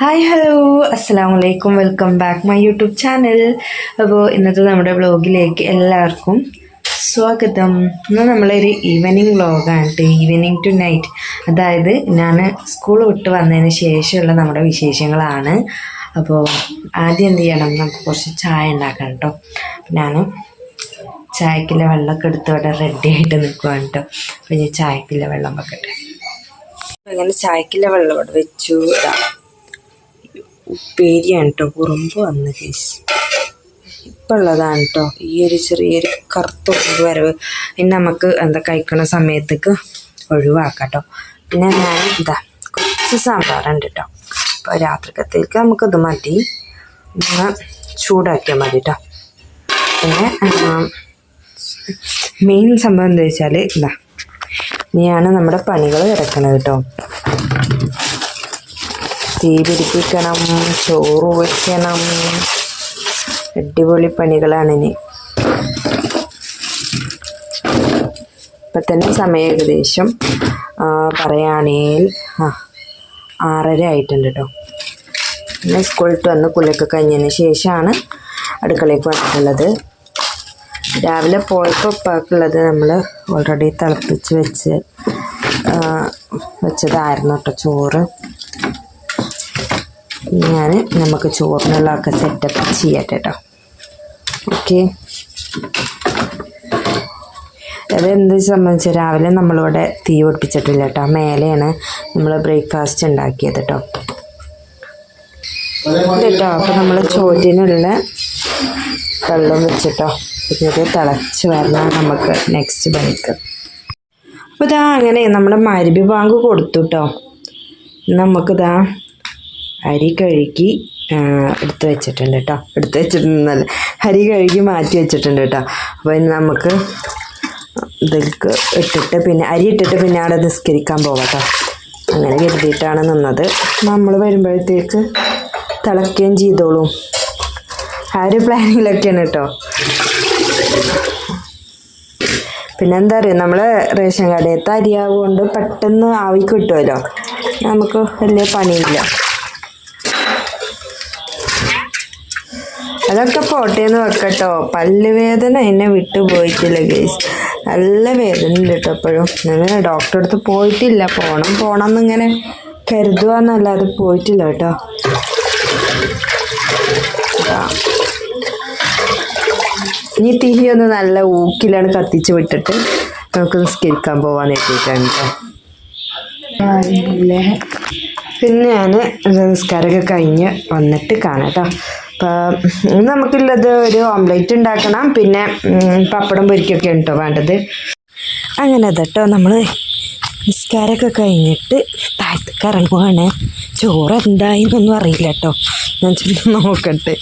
Hi hello അസ്സാം വലൈക്കും welcome back my YouTube channel അപ്പോൾ ഇന്നത്തെ നമ്മുടെ വ്ളോഗിലേക്ക് എല്ലാവർക്കും സ്വാഗതം. ഇന്ന് നമ്മളൊരു ഈവനിങ് വ്ളോഗാണ് കേട്ടോ ഈവനിങ് ടു നൈറ്റ് അതായത് ഞാൻ സ്കൂൾ വിട്ട് വന്നതിന് ശേഷമുള്ള നമ്മുടെ വിശേഷങ്ങളാണ്. അപ്പോൾ ആദ്യം എന്ത് ചെയ്യണം? നമുക്ക് കുറച്ച് ചായ ഉണ്ടാക്കണം കേട്ടോ ഞാൻ ചായക്കില്ല വെള്ളമൊക്കെ എടുത്ത് ഇവിടെ റെഡി ആയിട്ട് നിൽക്കുവാണ് കേട്ടോ അപ്പോൾ ഞാൻ ചായക്കിലെ വെള്ളം വെക്കട്ടെ. അങ്ങനെ ചായക്കുള്ള വെള്ളം ഇവിടെ വെച്ചു. ഇതാ. ഉപ്പേരിയാണ് കേട്ടോ കുറുമ്പ് വന്ന് കേസ് ഇപ്പം ഉള്ളതാണ് കേട്ടോ ഈ ഒരു ചെറിയൊരു കറുത്ത വരവ്. ഇനി നമുക്ക് എന്താ കഴിക്കണ സമയത്തേക്ക് ഒഴിവാക്കാം കേട്ടോ പിന്നെ ഞാൻ ഇതാ കുറച്ച് സാമ്പാറുണ്ട് കേട്ടോ അപ്പോൾ രാത്രിക്കത്തേക്ക് നമുക്കത് മതി. ചൂടാക്കിയാൽ മതി കേട്ടോ പിന്നെ മെയിൻ സംഭവം എന്താ വെച്ചാൽ ഇതാ ഇനിയാണ് നമ്മുടെ പണികൾ കിടക്കുന്നത് കേട്ടോ തീ പിടിപ്പിക്കണം ചോറ് വയ്ക്കണം അടിപൊളി പണികളാണ് ഇനി. ഇപ്പം തന്നെ സമയം ഏകദേശം പറയുകയാണെങ്കിൽ ആ ആറര ആയിട്ടുണ്ട് കേട്ടോ പിന്നെ സ്കൂളിട്ട് വന്ന് കുളിയൊക്കെ കഴിഞ്ഞതിന് ശേഷമാണ് അടുക്കളയ്ക്ക് വന്നിട്ടുള്ളത്. രാവിലെ പോയപ്പോൾ ഉപ്പാക്കുള്ളത് നമ്മൾ ഓൾറെഡി തിളപ്പിച്ച് വെച്ച് വെച്ചതായിരുന്നു കേട്ടോ ചോറ്. ഞാൻ നമുക്ക് ചോറിനുള്ളതൊക്കെ സെറ്റപ്പ് ചെയ്യട്ടെ. കേട്ടോ ഓക്കെ അതെന്ത് സംബന്ധിച്ച് രാവിലെ നമ്മളിവിടെ തീ പൊട്ടിച്ചിട്ടില്ല കേട്ടോ. മേലെയാണ് നമ്മൾ ബ്രേക്ക്ഫാസ്റ്റ് ഉണ്ടാക്കിയത് കേട്ടോ. കേട്ടോ അപ്പോൾ നമ്മൾ ചോറ്റിനുള്ള വെള്ളം വെച്ചിട്ടോ. ഇത് തിളച്ച് വരണം നമുക്ക് നെക്സ്റ്റ് പണിക്ക് അപ്പോൾ ഇതാ അങ്ങനെ നമ്മുടെ മരുഭി ബാങ്ക് കൊടുത്തു കേട്ടോ. നമുക്കിതാ അരി കഴുകി എടുത്തു വെച്ചിട്ടുണ്ട് കേട്ടോ എടുത്ത് വെച്ചിട്ടുണ്ടെന്നല്ല. അരി കഴുകി മാറ്റി വെച്ചിട്ടുണ്ട് കേട്ടോ അപ്പോൾ ഇനി നമുക്ക് ഇതിലേക്ക് ഇട്ടിട്ട് പിന്നെ അരി ഇട്ടിട്ട് പിന്നെ അവിടെ നിസ്കരിക്കാൻ പോവാം കേട്ടോ അങ്ങനെ കരുതിയിട്ടാണ് നിന്നത്. നമ്മൾ വരുമ്പോഴത്തേക്ക് തിളയ്ക്കുകയും ചെയ്തോളും. ആ ഒരു പ്ലാനിങ്ങിലൊക്കെയാണ് കേട്ടോ പിന്നെ എന്താ പറയുക നമ്മൾ റേഷൻ കടയത്തെ അരിയാവുകൊണ്ട് പെട്ടെന്ന് ആവി കിട്ടുമല്ലോ നമുക്ക് വലിയ പണിയില്ല. അതൊക്കെ പോട്ടേന്ന് വെക്കട്ടോ. പല്ലുവേദന എന്നെ വിട്ടുപോയിട്ടില്ല ഗേസ് നല്ല വേദന ഉണ്ട് കേട്ടോ ഞാൻ ഡോക്ടറെ അടുത്ത് പോയിട്ടില്ല. പോണം പോണം എന്നിങ്ങനെ കരുതുക എന്നല്ലാതെ പോയിട്ടില്ല കേട്ടോ. ഇനി തിരി ഒന്ന് നല്ല ഊക്കിലാണ് കത്തിച്ച് വിട്ടിട്ട് നമുക്ക് നിസ്കരിക്കാൻ പോവാൻ എത്തിയിട്ടാണ് കേട്ടോ. പിന്നെ ഞാൻ നിസ്കാരമൊക്കെ കഴിഞ്ഞ് വന്നിട്ട് കാണാം കേട്ടോ. അപ്പം നമുക്കുള്ളത് ഒരു ഓംലെറ്റ് ഉണ്ടാക്കണം. പിന്നെ പപ്പടം പൊരിക്കൊക്കെ ഉണ്ടോ വേണ്ടത്? അങ്ങനെ കേട്ടോ. നമ്മൾ നിസ്കാരമൊക്കെ കഴിഞ്ഞിട്ട് താഴത്തേക്ക് ഇറങ്ങുവാണ് ചോറ് എന്തായിന്നൊന്നും അറിയില്ല കേട്ടോ. ഞാൻ ചെന്ന് നോക്കട്ടെ.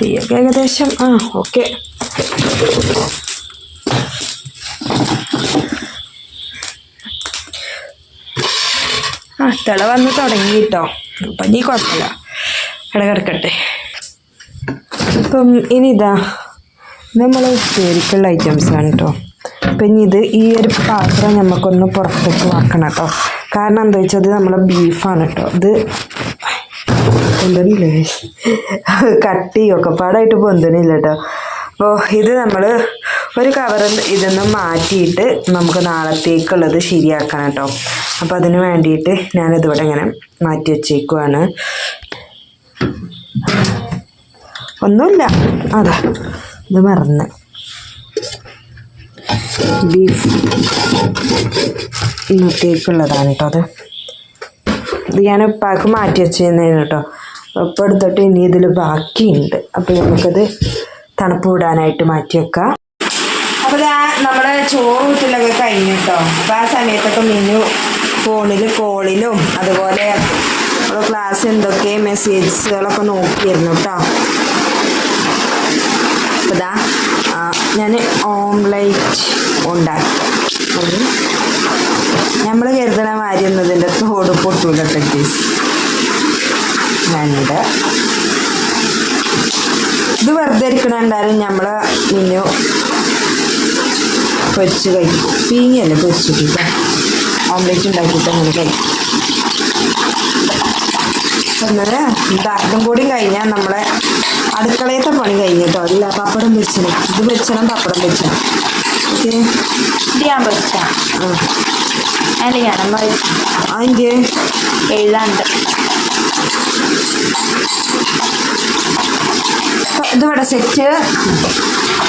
തീയൊക്കെ ഏകദേശം ആ ഓക്കെ. ആ തിള വന്ന് തുടങ്ങി കേട്ടോ അപ്പം നീ കുഴപ്പമില്ല അവിടെ കിടക്കട്ടെ. അപ്പം ഇനി ഇതാ നമ്മൾ ഉപ്പേരിക്കുള്ള ഐറ്റംസ് ആണ് കേട്ടോ അപ്പം ഇനി ഇത് ഈ ഒരു പാത്രം നമുക്കൊന്ന് പുറത്തേക്ക് വാക്കണം കേട്ടോ കാരണം എന്താ വെച്ചാൽ ഇത് നമ്മളെ ബീഫാണ് കേട്ടോ ഇത് പൊന്തണില്ലേ? കട്ടി ഒക്കെ പാടായിട്ട് പൊന്തണില്ല കേട്ടോ അപ്പോൾ ഇത് നമ്മൾ ഒരു കവറിൽ ഇതൊന്ന് മാറ്റിയിട്ട് നമുക്ക് നാളത്തേക്കുള്ളത് ശരിയാക്കണം കേട്ടോ അപ്പോൾ അതിന് വേണ്ടിയിട്ട് ഞാനിതിവിടെ ഇങ്ങനെ മാറ്റി വെച്ചേക്കുവാണ്. ഒന്നുമില്ല. അതാ ഇത് മറന്ന്. ബീഫ് ഇന്നത്തേക്കുള്ളതാണ് കേട്ടോ അത്. ഇത് ഞാൻ ഉപ്പാക്ക് മാറ്റി വെച്ചിരുന്നതാണ് കേട്ടോ. ഉപ്പ് എടുത്തിട്ട് ഇനി ഇതിൽ ബാക്കിയുണ്ട്. അപ്പോൾ നമുക്കത് തണുപ്പ് വിടാനായിട്ട് മാറ്റി വെക്കാം. അപ്പോൾ നമ്മുടെ ചോറ് വീട്ടിലൊക്കെ കഴിഞ്ഞു കേട്ടോ. അപ്പോൾ ആ സമയത്തൊക്കെ മെനു ഫോണിൽ കോളിലും അതുപോലെ ക്ലാസ് എന്തൊക്കെ മെസ്സേജസുകളൊക്കെ നോക്കിയിരുന്നു കേട്ടോ അപ്പോൾ ഞാൻ ഓംലൈറ്റ് ഉണ്ടാക്കി. നമ്മൾ കരുതണ മാതിരി ഒന്നും ഇതിന്റെ തോട് പൊട്ടൂല പ്രാക്ടീസ് രണ്ട്. ഇത് വെറുതെ ഇരിക്കണ എന്തായാലും നമ്മൾ മിന്നു പൊരിച്ച് കഴിക്കും. പീങ്ങിയല്ലേ പൊരിച്ചിട്ടില്ല. ഓംലെറ്റ് ഉണ്ടാക്കിയിട്ട് അങ്ങനെ കഴിക്കും. എന്നാൽ ഇതാക്കും കൂടി കഴിഞ്ഞാൽ നമ്മളെ അടുക്കളയത്തെ പണി കഴിഞ്ഞിട്ടോ അല്ല പപ്പടം പൊരിച്ചണം ഇത് വെച്ചണം പപ്പടം വെച്ചണം ഓക്കെ? ഇത് ഞാൻ പഠിച്ച ആ. അതിൽ ഞാൻ അതിന്റെ എഴുതാണ്ട് ഇത് സെറ്റ്.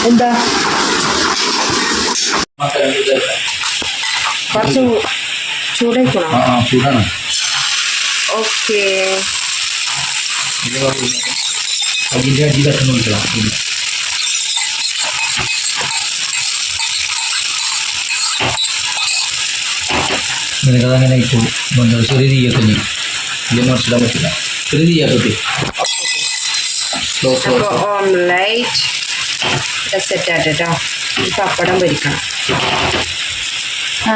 എന്താ? കുറച്ച് ചൂടായിക്കണോ ആ ചൂടാണ്. ഓക്കേ. അതിന്റെ അടി വിളിക്കണം നിനക്കത് അങ്ങനെ ആയിക്കോളൂ എന്താ ചെറിയ തീയൊക്കെ നീ ഇതിൽ മറിച്ചിടാൻ പറ്റില്ല. ചെറിയ തീയാക്കട്ടെ സ്ലോ സ്ലോ ഓംലൈറ്റ് സെറ്റ് ആട്ടോ പപ്പടം പൊരിക്കണം. ആ.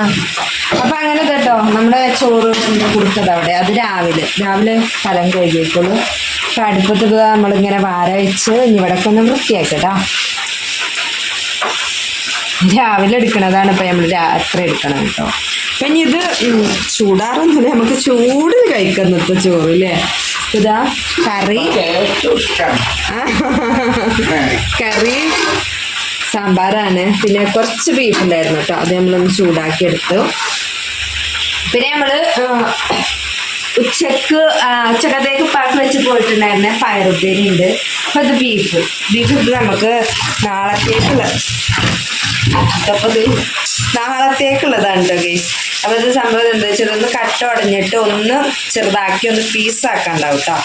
അപ്പൊ അങ്ങനെ കേട്ടോ നമ്മുടെ ചോറ് കൊടുത്തത് അവിടെ. അത് രാവിലെ. രാവിലെ സ്ഥലം കഴുകിയേക്കുള്ളൂ അപ്പൊ അടുപ്പത്ത് നമ്മളിങ്ങനെ വാര വെച്ച് ഇവിടൊക്കെ ഒന്ന് വൃത്തിയാക്കട്ടോ രാവിലെ എടുക്കണതാണ് ഇപ്പൊ നമ്മൾ രാത്രി എടുക്കണം കേട്ടോ. അപ്പൊ ഇനി ഇത് ചൂടാറൊന്നും ചൂടാറൊന്നുമില്ല. നമുക്ക് ചൂട് കഴിക്കാം ഇന്നത്തെ ചോറ് അല്ലേ ഇതാ കറി. കറി സാമ്പാറാണ്. പിന്നെ കുറച്ച് ബീഫ് ഉണ്ടായിരുന്നു കേട്ടോ അത് നമ്മളൊന്ന് ചൂടാക്കി എടുത്തു പിന്നെ നമ്മൾ ആ, ഉച്ചയ്ക്ക് ഉച്ചക്കത്തേക്ക് പാക്ക് വെച്ച് പോയിട്ടുണ്ടായിരുന്നെ പയറുപ്പേരി ഉണ്ട്. അപ്പൊ ഇത് ബീഫ് ബീഫ് ഇട്ട് നമുക്ക് നാളത്തേക്കുള്ള അപ്പൊ ഇത് നാളത്തേക്കുള്ളതാണ് ഗൈസ് അപ്പൊ ഇത് സംഭവം എന്താ വെച്ചാൽ ഒന്ന് കട്ട ഉടഞ്ഞിട്ട് ഒന്ന് ചെറുതാക്കി ഒന്ന് പീസാക്കാണ്ടാവും കേട്ടോ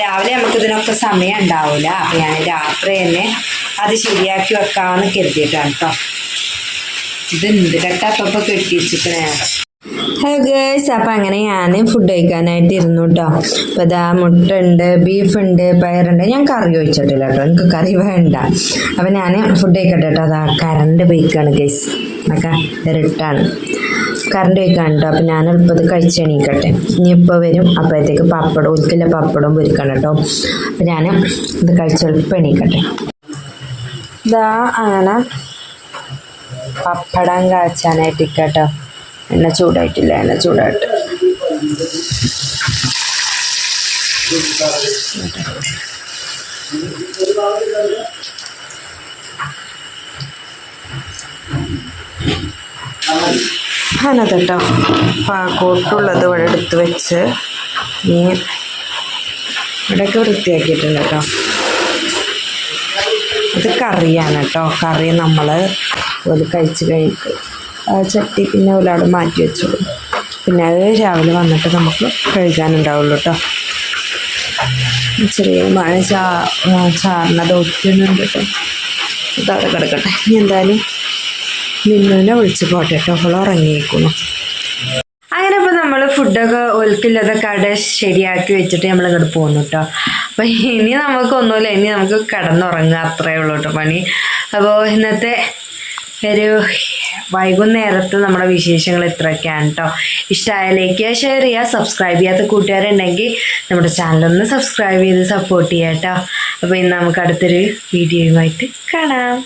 രാവിലെ നമുക്ക് ഇതിനൊക്കെ സമയം ഉണ്ടാവില്ല അപ്പൊ ഞാൻ രാത്രി തന്നെ അത് ശരിയാക്കി വെക്കാന്ന് കരുതിയിട്ടാണ് കേട്ടോ ഇത് കട്ട അപ്പൊ കെട്ടി വെച്ചിക്കണേ ഹലോ ഗേഴ്സ് അപ്പം അങ്ങനെ ഞാൻ ഫുഡ് കഴിക്കാനായിട്ട് ഇരുന്നു കേട്ടോ അപ്പോൾ ഇതാ മുട്ട ഉണ്ട് ബീഫ് ഉണ്ട് പയറുണ്ട്. ഞാൻ കറി ഒഴിച്ചിട്ടില്ല കേട്ടോ എനിക്ക് കറി വേണ്ട. അപ്പം ഞാൻ ഫുഡ് കഴിക്കട്ടെ കേട്ടോ അതാ കറണ്ട് പോയിക്കാണ് ഗേസ് ഒക്കെ ഇരുട്ടാണ് കറണ്ട് പോയിക്കാണ് കേട്ടോ അപ്പം ഞാൻ എളുപ്പത്തിൽ കഴിച്ചെണീക്കട്ടെ ഇനി ഇപ്പോൾ വരും. അപ്പോഴത്തേക്ക് പപ്പടം ഒരിക്കലും പപ്പടം പൊരിക്കണം കേട്ടോ അപ്പം ഞാൻ ഇത് കഴിച്ച് എളുപ്പം എണീക്കട്ടെ. ഇതാ അങ്ങനെ പപ്പടം കാച്ചാനായിട്ട് ഇക്കട്ടോ എണ്ണ ചൂടായിട്ടില്ല എണ്ണ ചൂടായിട്ട് അതിനകത്തട്ടോ കേട്ടോ പാക്കോട്ടുള്ളത് ഇവിടെ എടുത്ത് വെച്ച് ഈ ഇവിടെയൊക്കെ വൃത്തിയാക്കിയിട്ടുണ്ട് കേട്ടോ. ഇത് കറിയാണ് കേട്ടോ കറി നമ്മൾ ഒരു കഴിച്ച് കഴിക്കും. ചട്ടി പിന്നെ ഒരാൾ മാറ്റി വെച്ചോളൂ. പിന്നെ അത് രാവിലെ വന്നിട്ട് നമുക്ക് കഴുകാനുണ്ടാവുള്ളൂ കേട്ടോ ചെറിയ മഴ ചാ ചാറിനത് ഒറ്റുന്നുണ്ട് കേട്ടോ അതവിടെ കിടക്കട്ടെ. ഇനി എന്തായാലും മിന്നുവിനെ വിളിച്ച് പോട്ടെ കേട്ടോ അവൾ ഉറങ്ങിയേക്കുന്നു. അങ്ങനെ ഇപ്പോൾ നമ്മൾ ഫുഡൊക്കെ ഒലുക്കില്ലാതൊക്കെ അവിടെ ശരിയാക്കി വെച്ചിട്ട് നമ്മൾ ഇങ്ങോട്ട് പോകുന്നു കേട്ടോ അപ്പോൾ ഇനി നമുക്കൊന്നുമില്ല ഇനി നമുക്ക് കിടന്നുറങ്ങുക അത്രയേ ഉള്ളൂ കേട്ടോ പണി. അപ്പോൾ ഇന്നത്തെ ഒരു വൈകുന്നേരത്ത് നമ്മുടെ വിശേഷങ്ങൾ ഇത്രയൊക്കെയാണ് കേട്ടോ ഇഷ്ടമായ ലൈക്ക് ചെയ്യുക ഷെയർ ചെയ്യുക സബ്സ്ക്രൈബ് ചെയ്യാത്ത കൂട്ടുകാരുണ്ടെങ്കിൽ നമ്മുടെ ചാനലൊന്ന് സബ്സ്ക്രൈബ് ചെയ്ത് സപ്പോർട്ട് ചെയ്യാം കേട്ടോ അപ്പോൾ ഇന്ന് നമുക്ക് അടുത്തൊരു വീഡിയോയുമായിട്ട് കാണാം.